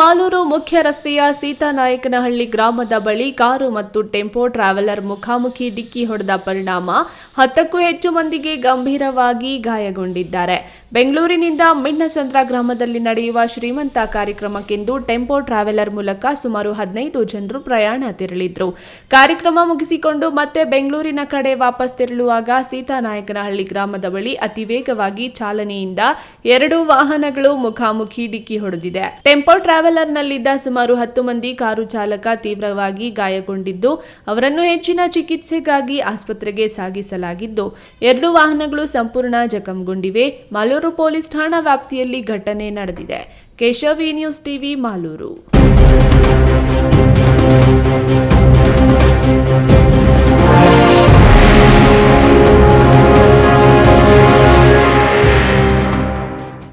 ಮಾಲೂರು ಮುಖ್ಯ ರಸ್ತೆಯ ಸೀತಾನಾಯಕನಹಳ್ಳಿ ಗ್ರಾಮದ ಬಳಿ ಕಾರು ಮತ್ತು ಟೆಂಪೋ ಟ್ರಾವೆಲರ್ ಮುಖಾಮುಖಿ ಡಿಕ್ಕಿ ಹೊಡೆದ ಪರಿಣಾಮ ಹತ್ತಕ್ಕೂ ಹೆಚ್ಚು ಮಂದಿಗೆ ಗಂಭೀರವಾಗಿ ಗಾಯಗೊಂಡಿದ್ದಾರೆ. ಬೆಂಗಳೂರಿನಿಂದ ಮಿಣ್ಣಸಂದ್ರ ಗ್ರಾಮದಲ್ಲಿ ನಡೆಯುವ ಶ್ರೀಮಂತ ಕಾರ್ಯಕ್ರಮಕ್ಕೆಂದು ಟೆಂಪೋ ಟ್ರಾವೆಲರ್ ಮೂಲಕ ಸುಮಾರು ಹದಿನೈದು ಜನರು ಪ್ರಯಾಣ ತೆರಳಿದ್ರು. ಕಾರ್ಯಕ್ರಮ ಮುಗಿಸಿಕೊಂಡು ಮತ್ತೆ ಬೆಂಗಳೂರಿನ ಕಡೆ ವಾಪಸ್ ತೆರಳುವಾಗ ಸೀತಾನಾಯಕನಹಳ್ಳಿ ಗ್ರಾಮದ ಬಳಿ ಅತಿ ವೇಗವಾಗಿ ಚಾಲನೆಯಿಂದ ಎರಡು ವಾಹನಗಳು ಮುಖಾಮುಖಿ ಡಿಕ್ಕಿ ಹೊಡೆದಿದೆ. ಟೆಂಪೋ ಟ್ರಾವೆಲರ್ನಲ್ಲಿದ್ದ ಸುಮಾರು ಹತ್ತು ಮಂದಿ ಕಾರು ಚಾಲಕ ತೀವ್ರವಾಗಿ ಗಾಯಗೊಂಡಿದ್ದು, ಅವರನ್ನು ಹೆಚ್ಚಿನ ಚಿಕಿತ್ಸೆಗಾಗಿ ಆಸ್ಪತ್ರೆಗೆ ಸಾಗಿಸಲಾಗಿದ್ದು, ಎರಡು ವಾಹನಗಳು ಸಂಪೂರ್ಣ ಜಖಂಗೊಂಡಿವೆ. ಮಾಲೂರು ಪೊಲೀಸ್ ಠಾಣಾ ವ್ಯಾಪ್ತಿಯಲ್ಲಿ ಘಟನೆ ನಡೆದಿದೆ. ಕೇಶವಿ ನ್ಯೂಸ್ ಟಿವಿ, ಮಾಲೂರು.